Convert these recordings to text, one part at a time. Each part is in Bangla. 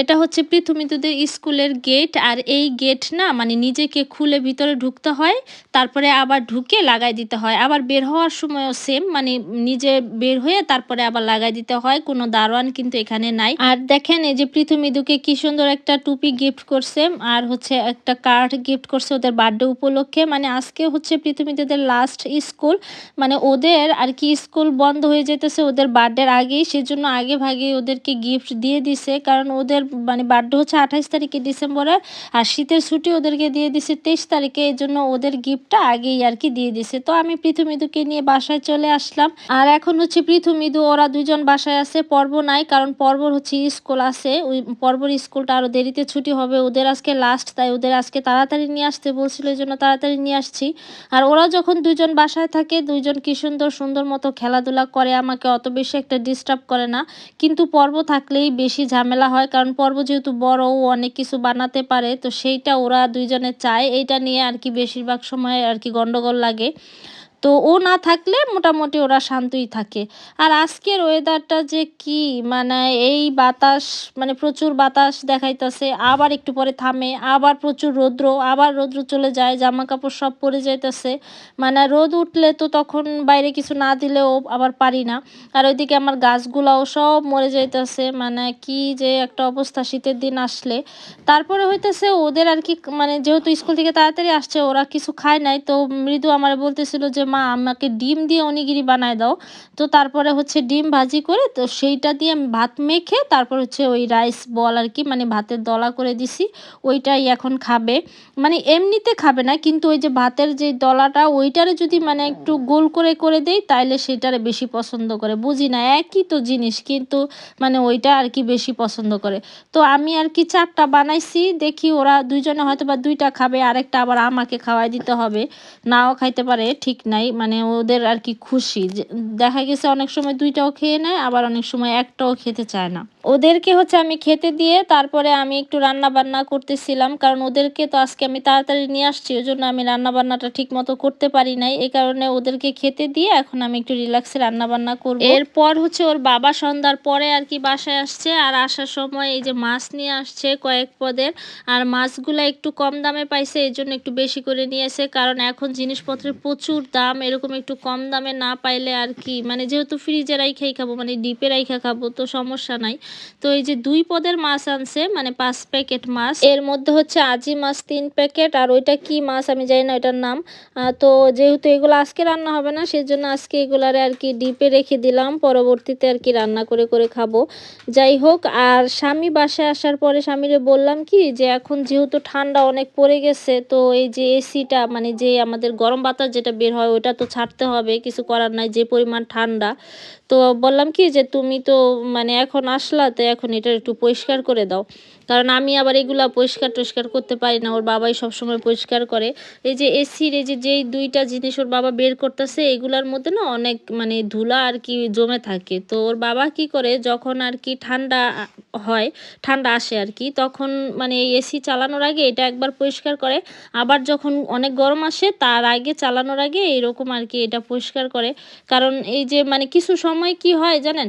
এটা হচ্ছে পৃথুমিতুদের স্কুলের গেট আর এই গেট না মানে নিজেকে খুলে ভিতরে ঢুকতে হয়, তারপরে আবার ঢুকে লাগাই দিতে হয়। আবার বের হওয়ার সময়ও সেম মানে নিজে বের হয়ে তারপরে আবার লাগাই দিতে হয়, কোনো দারোয়ান কিন্তু এখানে নাই। আর দেখেন এই যে পৃথুমিদুকে কি সুন্দর একটা টুপি গিফট করছে, আর হচ্ছে একটা কার্ড গিফট করছে ওদের বার্থডে উপলক্ষে। মানে আজকে হচ্ছে পৃথুমিতুদের লাস্ট স্কুল মানে ওদের আর কি স্কুল বন্ধ হয়ে যেতেছে, ওদের বার্থডের আগেই। সেজন্য আগে ভাগে ওদেরকে গিফট দিয়ে দিছে, কারণ ওদের মানে বার্থডে হচ্ছে আঠাইশ তারিখে ডিসেম্বরের, আর শীতের ছুটি ওদেরকে দিয়ে দিছে তেইশ তারিখে, এই জন্য ওদের গিফটটা আগেই আর কি দিয়ে দিছে। তো আমি পৃথু পৃথুমিদুকে নিয়ে বাসায় চলে আসলাম। আর এখন হচ্ছে পৃথুমিদু ওরা দুজন বাসায় আছে, পর্ব নাই, কারণ পর্বর হচ্ছে স্কুল আছে, ওই পর্বর স্কুলটা আরও দেরিতে ছুটি হবে, ওদের আজকে লাস্ট তাই ওদের আজকে তাড়াতাড়ি নিয়ে আসতে বলছিল, এই জন্য তাড়াতাড়ি নিয়ে আসছি। আর ওরা যখন দুজন বাসায় থাকে, দুইজন কি সুন্দর সুন্দর মতো খেলাধুলা করে, আমাকে অত বেশি একটা ডিস্টার্ব করে না। কিন্তু পর্ব থাকলেই বেশি ঝামেলা হয়, কারণ পর্ব যেহেতু বড়, ও অনেক কিছু বানাতে পারে, তো সেইটা ওরা দুইজনে চায়। এটা নিয়ে আর কি বেশিরভাগ সময় আর কি গন্ডগোল লাগে। তো ও না থাকলে মোটামুটি ওরা শান্তই থাকে। আর আজকের ওয়েদারটা যে কি মানে এই বাতাস মানে প্রচুর বাতাস দেখাইতেছে, আবার একটু পরে থামে, আবার প্রচুর রৌদ্র, আবার রৌদ্র চলে যায় জামা কাপড় সব পরে যাইতেছে। মানে রোদ উঠলে তো তখন বাইরে কিছু না দিলেও আবার পারি না। আর ওইদিকে আমার গাছগুলাও সব মরে যাইতেছে মানে কি যে একটা অবস্থা শীতের দিন আসলে। তারপরে হইতেছে ওদের আর কি মানে যেহেতু স্কুল থেকে তাড়াতাড়ি আসছে, ওরা কিছু খায় নাই, তো মৃদু আমার বলতেছিল যে মা, আমাকে ডিম দিয়ে অনিগিরি বানায় দাও। তো তারপরে হচ্ছে ডিম ভাজি করে, তো সেইটা দিয়ে আমি ভাত মেখে তারপর হচ্ছে ওই রাইস বল আর কি মানে ভাতের দলা করে দিছি, ওইটাই এখন খাবে। মানে এমনিতে খাবে না, কিন্তু ওই যে ভাতের যে দলাটা, ওইটারে যদি মানে একটু গোল করে করে দেই, তাইলে সেটারে বেশি পছন্দ করে। বুঝি না, একই তো জিনিস, কিন্তু মানে ওইটা আর কি বেশি পছন্দ করে। তো আমি আর কি চারটা বানাইছি, দেখি ওরা দুইজনে হয়তো বা দুইটা খাবে, আরেকটা আবার আমাকে খাওয়াই দিতে হবে। নাও খাইতে পারে, ঠিক নাই। মানে ওদের আর কি খুশি দেখা গেছে অনেক সময় দুইটাও খেয়ে নেয়, আবার অনেক সময় একটাও খেতে চায় না। ওদেরকে হচ্ছে আমি খেতে দিয়ে তারপরে আমি একটু রান্না বান্না করতেছিলাম, কারণ ওদেরকে তো আজকে আমি তাড়াতাড়ি নিয়ে আসছি ওই জন্য আমি রান্না বান্নাটা ঠিক মতো করতে পারি নাই। এই কারণে ওদেরকে খেতে দিয়ে এখন আমি একটু রিল্যাক্সে রান্না বান্না করব। এরপর হচ্ছে ওর বাবা সন্ধ্যার পরে আর কি বাসায় আসছে, আর আসার সময় এই যে মাছ নিয়ে আসছে কয়েক পদের, আর মাছগুলো একটু কম দামে পাইছে এই জন্য একটু বেশি করে নিয়েছে, কারণ এখন জিনিসপত্রের প্রচুর দাম। এরকম একটু কম দামে না পাইলে আর কি? মানে যেহেতু ফ্রিজে রাইখাই খাব মানে ডিপে রাইখা খাব, তো সমস্যা নাই। তো এই যে দুই পদের মাছ আনছে মানে পাঁচ প্যাকেট মাছ। এর মধ্যে হচ্ছে আজি মাছ তিন প্যাকেট আর ওইটা কি মাছ আমি জানি না ওইটার নাম। তো যেহেতু এগুলো আজকে রান্না হবে না, সেজন্য আজকে এগুলারে আর কি ডিপে রেখে দিলাম। পরবর্তীতে আর কি রান্না করে করে খাব। যাই হোক, আর স্বামী বাসায় আসার পরে স্বামীরে বললাম কি, যে এখন যেহেতু ঠান্ডা অনেক পড়ে গেছে, তো এই যে এসিটা মানে যে আমাদের গরম বাতাস যেটা বের হয় ওটা তো ছাড়তে হবে, কিছু করার নাই, যে পরিমাণ ঠান্ডা। তো বললাম কি যে তুমি তো মানে এখন আসলা, তো এখন এটা একটু পরিষ্কার করে দাও। কারণ আমি আবার এগুলা পরিষ্কার টরিষ্কার করতে পারি না, ওর বাবাই সবসময় পরিষ্কার করে। এই যে এসির, এই যে যেই দুইটা জিনিস ওর বাবা বের করতেছে, এগুলার মধ্যে না অনেক মানে ধুলা আর কি জমে থাকে। তো ওর বাবা কি করে, যখন আর কি ঠান্ডা হয়, ঠান্ডা আসে আর কি, তখন মানে এসি চালানোর আগে এটা একবার পরিষ্কার করে। আবার যখন অনেক গরম আসে, তার আগে চালানোর আগে এরকম আর কি এটা পরিষ্কার করে। কারণ এই যে মানে কিছু সময় কি হয় জানেন?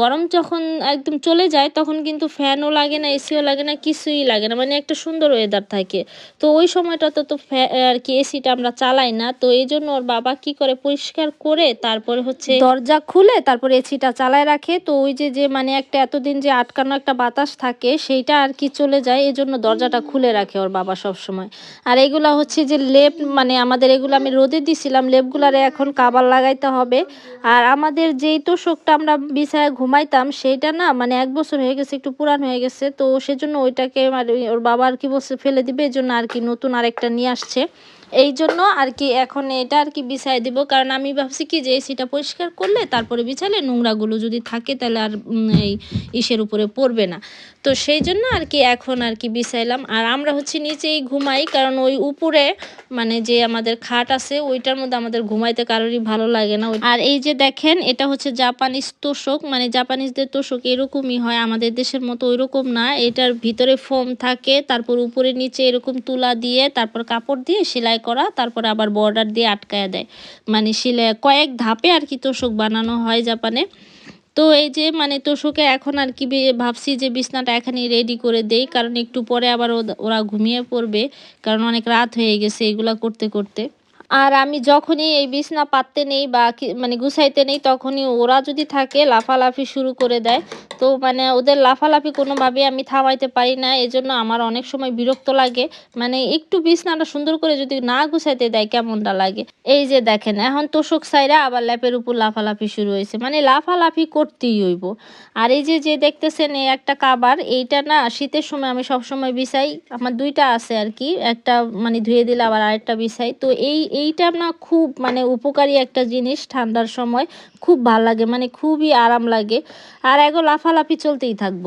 গরম যখন একদম চলে যায়, তখন কিন্তু ফ্যানও লাগে না এসিও লাগে না, কিছুই লাগে না। মানে একটা সুন্দর ওয়েদার থাকে। তো ওই সময়টাতে তো আর কি এসিটা আমরা চালাই না। তো এই জন্য ওর বাবা কি করে পরিষ্কার করে, তারপরে হচ্ছে দরজা খুলে তারপরে এসিটা চালায় রাখে। তো ওই যে যে মানে একটা এতদিন যে আটকানো একটা বাতাস থাকে, সেইটা আর কি চলে যায়। এই জন্য দরজাটা খুলে রাখে ওর বাবা সব সময় আর এগুলা হচ্ছে যে লেপ মানে আমাদের এগুলো আমি রোদে দিছিলাম লেপগুলারে এখন কাবার লাগাইতে হবে। আর আমাদের যেই তোষকটা আমরা বিছায় ঘুমাইতাম, সেইটা না মানে এক বছর হয়ে গেছে, একটু পুরান হয়ে গেছে। তো সেজন্য ওইটাকে মানে ওর বাবা আর কি বসে ফেলে দিবে এই জন্য আর কি নতুন আরেকটা নিয়ে আসছে। এই জন্য আর কি এখন এটা আর কি বিছাই দিব। কারণ আমি ভাবছি কি যে এসিটা পরিষ্কার করলে তারপরে বিছালে নোংরাগুলো যদি থাকে তাহলে আর এই ইসের উপরে পড়বে না। তো সেই জন্য আর কি এখন আর কি বিছাইলাম। আর আমরা হচ্ছে নিচেই ঘুমাই, কারণ ওই উপরে মানে যে আমাদের খাট আছে, ওইটার মধ্যে আমাদের ঘুমাইতে কারোরই ভালো লাগে না। আর এই যে দেখেন, এটা হচ্ছে জাপানিজ তোষক। মানে জাপানিজদের তোষক এরকমই হয়, আমাদের দেশের মতো ওইরকম না। এটার ভিতরে ফোম থাকে, তারপর উপরে নিচে এরকম তুলা দিয়ে, তারপর কাপড় দিয়ে সেলাই করা, তারপরে আবার বর্ডার দিয়ে আটকায় দেয়। মানে সেলাই কয়েক ধাপে আর কি তোষক বানানো হয় জাপানে। তো এই যে মানে তোষকে এখন আর কি ভাবছি যে বিছনাটা এখানেই রেডি করে দেই, কারণ একটু পরে আবার ওরা ঘুমিয়ে পড়বে, কারণ অনেক রাত হয়ে গেছে এগুলা করতে করতে। আর আমি যখনই এই বিছনা পাততে নেই বা মানে গুছাইতে নেই, তখনই ওরা যদি থাকে, লাফালাফি শুরু করে দেয়। তো মানে ওদের লাফালাফি কোনোভাবে আমি থামাইতে পারি না। এজন্য আমার অনেক সময় বিরক্ত লাগে। মানে একটু বিছনাটা সুন্দর করে যদি না গুছাইতে দেয়, কেমনটা লাগে? এই যে দেখেন, এখন তোষক সাইরা আবার ল্যাপের উপর লাফালাফি শুরু হয়েছে। মানে লাফালাফি করতেই হইব। আর এই যে যে দেখতেছেন এই একটা কাবার, এইটা না শীতের সময় আমি সব সময় বিছাই। আমার দুইটা আছে আর কি, একটা মানে ধুয়ে দিলে আবার আরেকটা বিছাই। তো এই এইটা না খুব মানে উপকারী একটা জিনিস ঠান্ডার সময়। খুব ভালো লাগে মানে খুবই আরাম লাগে। আর এগো লাফালাফি চলতেই থাকব।